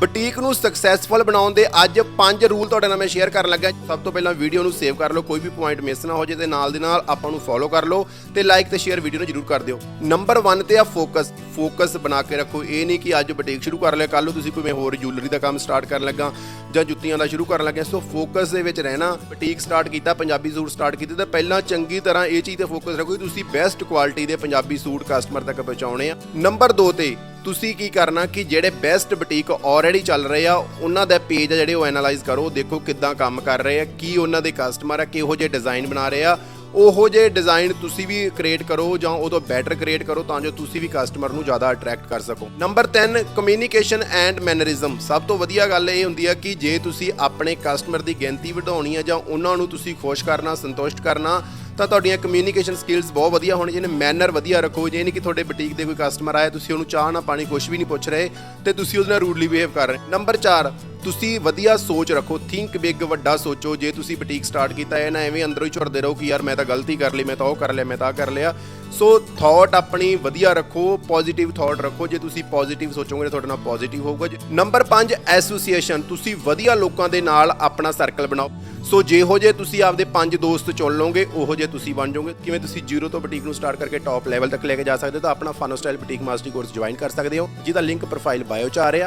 Boutique ਨੂੰ successful ਬਣਾਉਣ ਦੇ ਅੱਜ ਪੰਜ ਰੂਲ ਤੁਹਾਡੇ ਨਾਲ ਮੈਂ ਸ਼ੇਅਰ ਕਰਨ ਲੱਗਾ ਸਭ ਤੋਂ ਪਹਿਲਾਂ ਵੀਡੀਓ ਨੂੰ ਸੇਵ ਕਰ ਲਓ, ਕੋਈ ਵੀ ਪੁਆਇੰਟ ਮਿਸ ਨਾ ਹੋ ਜੇ ਤੇ ਨਾਲ ਦੇ ਨਾਲ ਆਪਾਂ ਨੂੰ ਫੋਲੋ ਕਰ ਲਓ ਤੇ ਲਾਈਕ ਤੇ ਸ਼ੇਅਰ ਵੀਡੀਓ ਨੂੰ ਜਰੂਰ ਕਰ ਦਿਓ। ਨੰਬਰ 1 ਤੇ ਆ ਫੋਕਸ ਫੋਕਸ ਬਣਾ ਕੇ ਰੱਖੋ। ਇਹ ਨਹੀਂ ਕਿ ਅੱਜ ਬੁਟੀਕ ਸ਼ੁਰੂ ਕਰ ਲਿਆ ਕੱਲ ਨੂੰ ਤੁਸੀਂ ਕੋਈ ਮੈਂ ਹੋਰ ਜੁਐਲਰੀ ਦਾ ਕੰਮ ਸਟਾਰਟ ਕਰਨ ਲੱਗਾ ਜਾਂ ਜੁੱਤੀਆਂ ਦਾ ਸ਼ੁਰੂ ਕਰਨ ਲੱਗੇ। ਸੋ ਫੋਕਸ ਦੇ ਵਿੱਚ ਰਹਿਣਾ। ਬੁਟੀਕ ਸਟਾਰਟ ਕੀਤਾ, ਪੰਜਾਬੀ ਸੂਟ ਸਟਾਰਟ ਕੀਤੇ ਤਾਂ ਪਹਿਲਾਂ ਚੰਗੀ ਤਰ੍ਹਾਂ ਇਹ ਚੀਜ਼ ਤੇ ਫੋਕਸ ਰੱਖੋ ਕਿ ਤੁਸੀਂ ਬੈਸਟ ਕੁਆਲਿਟੀ ਦੇ ਪੰਜਾਬੀ ਸੂਟ ਕਸਟਮਰ ਤੱਕ ਪਹੁੰਚਾਉਣੇ ਆ। ਨੰਬਰ 2 ਤੇ ਤੁਸੀਂ ਕੀ ਕਰਨਾ ਕਿ ਜਿਹੜੇ ਬੈਸਟ ਬੁਟੀਕ ਆਲਰੇਡੀ ਚੱਲ ਰਹੇ ਆ, ਉਹਨਾਂ ਦਾ ਪੇਜ ਆ ਜਿਹੜੇ ਉਹ ਐਨਾਲਾਈਜ਼ ਕਰੋ ਦੇਖੋ ਕਿੱਦਾਂ ਕੰਮ ਕਰ ਰਹੇ ਆ, ਕੀ ਉਹਨਾਂ ਦੇ ਕਸਟਮਰ ਆ, ਕਿਹੋ ਜਿਹੇ ਡਿਜ਼ਾਈਨ ਬਣਾ ਰਹੇ ਆ, ਉਹੋ ਜਿਹੇ ਡਿਜ਼ਾਈਨ ਤੁਸੀਂ ਵੀ ਕ੍ਰੀਏਟ ਕਰੋ ਜਾਂ ਉਹ ਤੋਂ ਬੈਟਰ ਕ੍ਰੀਏਟ ਕਰੋ ਤਾਂ ਜੋ ਤੁਸੀਂ ਵੀ ਕਸਟਮਰ ਨੂੰ ਜ਼ਿਆਦਾ ਅਟਰੈਕਟ ਕਰ ਸਕੋ। ਨੰਬਰ 3 ਕਮਿਊਨੀਕੇਸ਼ਨ ਐਂਡ ਮੈਨਰਿਜ਼ਮ ਸਭ ਤੋਂ ਵਧੀਆ ਗੱਲ ਇਹ ਹੁੰਦੀ ਆ ਕਿ ਜੇ ਤੁਸੀਂ ਆਪਣੇ ਕਸਟਮਰ ਦੀ ਗਿਣਤੀ ਵਧਾਉਣੀ ਹੈ ਜਾਂ ਉਹਨਾਂ ਨੂੰ ਤੁਸੀਂ ਖੁਸ਼ ਕਰਨਾ, ਸੰਤੁਸ਼ਟ ਕਰਨਾ ਤਾਂ ਤੁਹਾਡੀਆਂ ਕਮਿਊਨੀਕੇਸ਼ਨ ਸਕਿੱਲਸ ਬਹੁਤ ਵਧੀਆ ਹੋਣੀ ਜਿਹਨੇ ਮੈਨਰ ਵਧੀਆ ਰੱਖੋ, ਜੇ ਨਹੀਂ ਕਿ ਤੁਹਾਡੇ ਬੁਟੀਕ ਦੇ ਕੋਈ ਕਸਟਮਰ ਆਇਆ, ਤੁਸੀਂ ਉਹਨੂੰ ਚਾਹ ਨਾ ਪਾਣੀ ਕੁਝ ਵੀ ਨਹੀਂ ਪੁੱਛ ਰਹੇ ਤੇ ਤੁਸੀਂ ਉਹਦੇ ਨਾਲ ਰੂਡਲੀ ਬਿਹੇਵ ਕਰ ਰਹੇ। ਨੰਬਰ 4 ਤੁਸੀਂ ਵਧੀਆ ਸੋਚ ਰੱਖੋ ਥਿੰਕ ਬਿਗ ਵੱਡਾ ਸੋਚੋ। ਜੇ ਤੁਸੀਂ ਬੁਟੀਕ ਸਟਾਰਟ ਕੀਤਾ ਹੈ ਨਾ ਐਵੇਂ ਅੰਦਰੋਂ ਹੀ ਝੁਰਦੇ ਰਹੋ ਕਿ ਯਾਰ ਮੈਂ ਤਾਂ ਗਲਤੀ ਕਰ ਲਈ, ਮੈਂ ਤਾਂ ਉਹ ਕਰ ਲਿਆ, ਮੈਂ ਤਾਂ ਕਰ ਲਿਆ। ਸੋ ਥਾਟ ਆਪਣੀ ਵਧੀਆ ਰੱਖੋ ਪੋਜ਼ਿਟਿਵ ਥਾਟ ਰੱਖੋ। ਜੇ ਤੁਸੀਂ ਪੋਜ਼ਿਟਿਵ ਸੋਚੋਗੇ ਤੁਹਾਡੇ ਨਾਲ ਪੋਜ਼ਿਟਿਵ ਹੋਊਗਾ। ਜੀ। ਨੰਬਰ 5 ਐਸੋਸੀਏਸ਼ਨ ਤੁਸੀਂ ਵਧੀਆ ਲੋਕਾਂ ਦੇ ਨਾਲ ਆਪਣਾ ਸਰਕਲ ਬਣਾਓ। ਸੋ ਜਿਹੋ ਜੇ ਤੁਸੀਂ ਆਪਦੇ ਪੰਜ ਦੋਸਤ ਚੁਣ ਲਓਗੇ, ਉਹੋ ਜੇ ਤੁਸੀਂ ਬਣ ਜਾਓਗੇ। ਕਿਵੇਂ ਤੁਸੀਂ ਜ਼ੀਰੋ ਤੋਂ ਬੁਟੀਕ ਨੂੰ ਸਟਾਰਟ ਕਰਕੇ ਟੌਪ ਲੈਵਲ ਤੱਕ ਲੈ ਕੇ ਜਾ ਸਕਦੇ ਹੋ, ਤਾਂ ਆਪਣਾ fun style boutique mastery course join ਕਰ ਸਕਦੇ ਹੋ, ਜਿਹਦਾ ਲਿੰਕ ਪ੍ਰੋਫਾਈਲ ਬਾਇਓ 'ਚ ਆ ਰਿਹਾ।